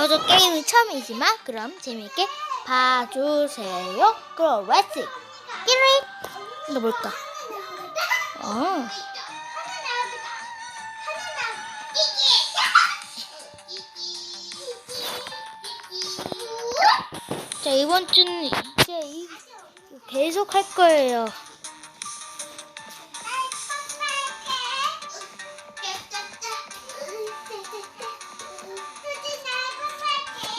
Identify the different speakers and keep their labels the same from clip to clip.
Speaker 1: 저도 게임이 처음이지만 그럼 재미있게 봐주세요. 그럼 렛츠 끼리 이거 뭘까? 어. 자 이번 주는 이제 이- 계속 할 거예요.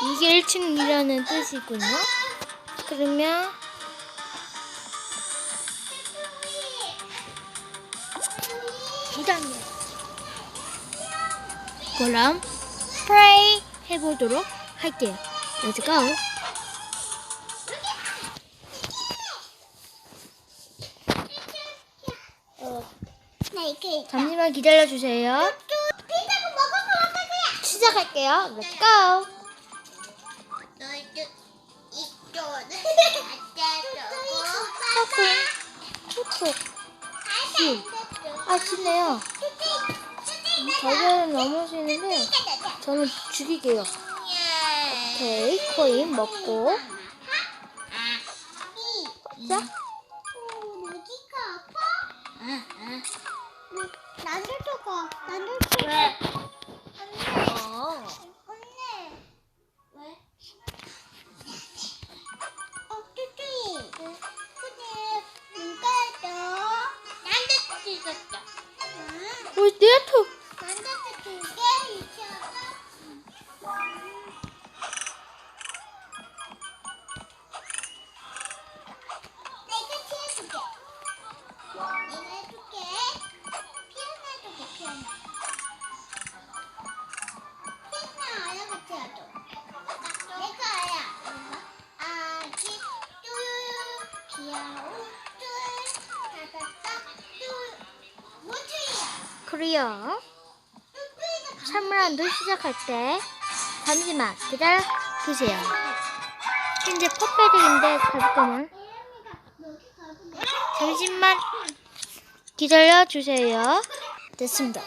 Speaker 1: 이게 1층이라는 뜻이군요. 그러면 이단계 그럼 프레이 해보도록 할게요. Let's go. 잠시만 기다려주세요. 시작할게요. Let's go. 촉촉. 씨. 아쉽네요. 저절은 넘어지는데 저는 죽이게요. 오케이 코인 먹고 자 우리
Speaker 2: 뚜뚜이가
Speaker 1: 3라운드 시작할 때 잠시만 기다려 주세요. 현재 퍼페딩인데 갈 거면 잠시만 기다려 주세요. 됐습니다.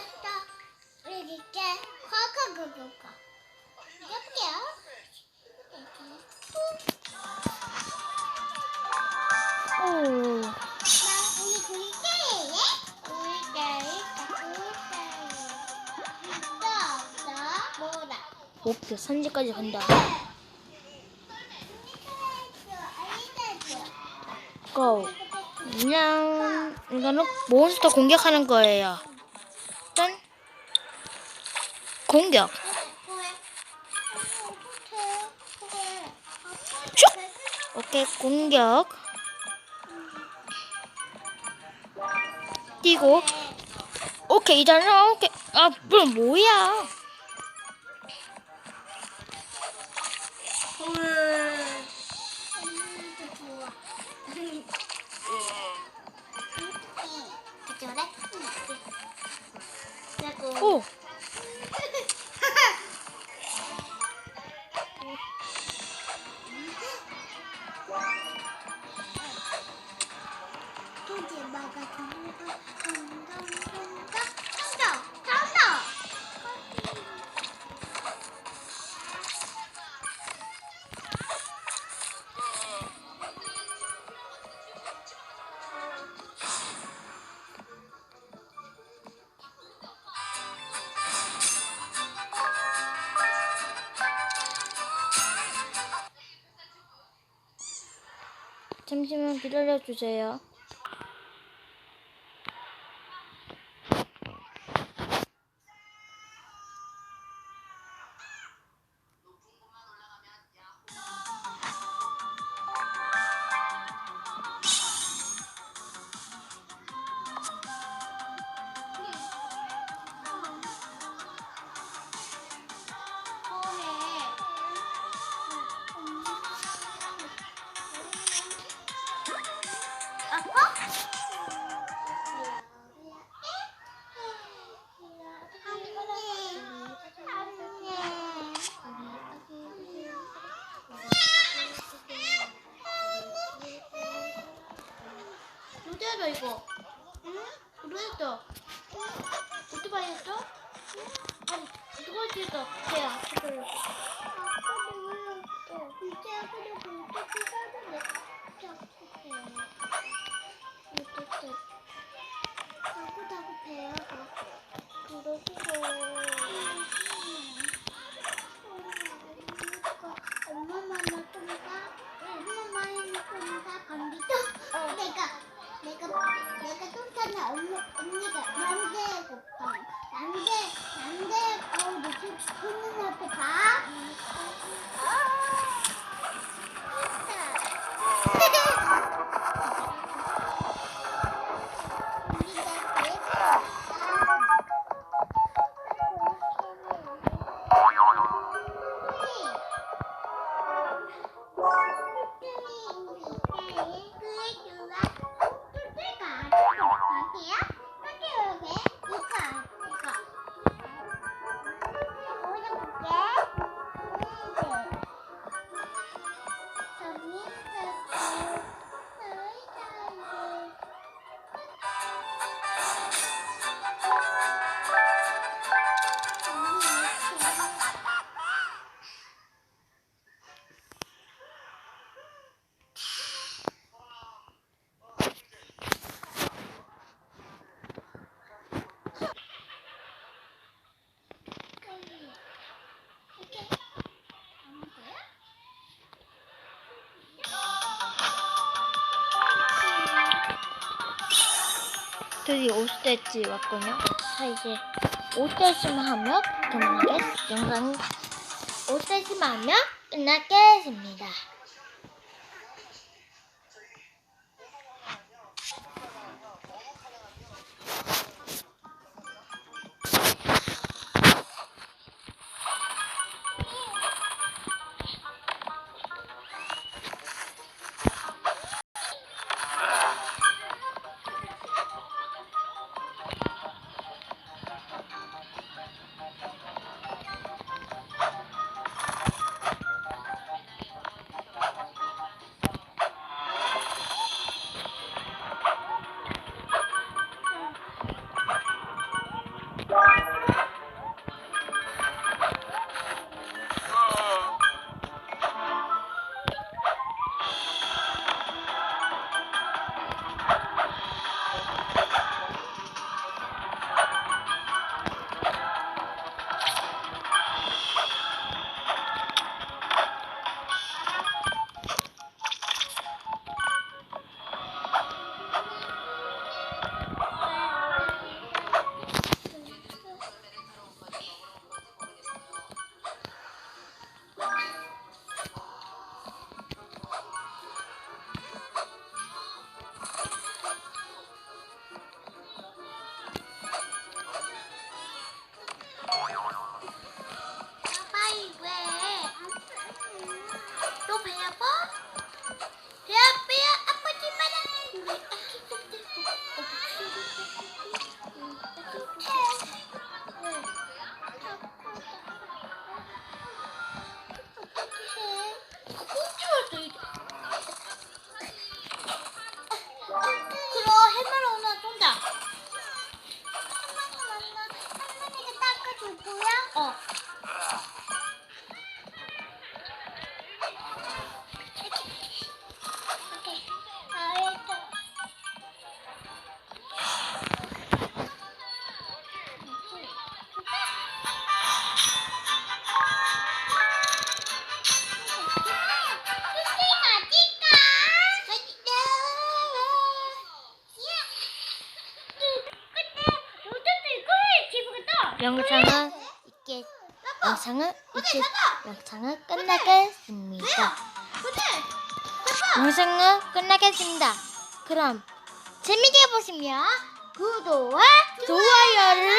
Speaker 1: 목표 산지까지 간다. 고. 안녕. 이거는 몬스터 공격하는 거예요. 짠. 공격. 슉! 오케이, 공격. 뛰고. 오케이, 이단은 오케이. 아, 뭐, 뭐야. 기다려 주세요.
Speaker 2: 로데다 이거. 응? 로데다. 오토바이 했어?
Speaker 1: 아니 누가 앞으로. 아빠는 왜 없어? 이제 앞으로 공격이 사는데 Mua.
Speaker 2: 드디어 50대쯤 왔군요. 자, 이제 50대쯤 하면 그만하겠, 영상 50대쯤 하면 끝나겠습니다. 영상은 이게 영상은 이게 영상은 끝나겠습니다. 영상은 끝나겠습니다. 그럼 재밌게 보시면 구독과 좋아요를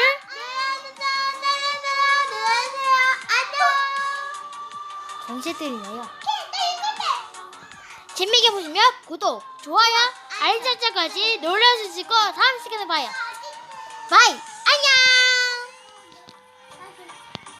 Speaker 2: 동시에 드리네요. 재밌게 보시면 구독, 좋아요, 알림 설정까지 눌러주시고 다음 시간에 봐요. 바이!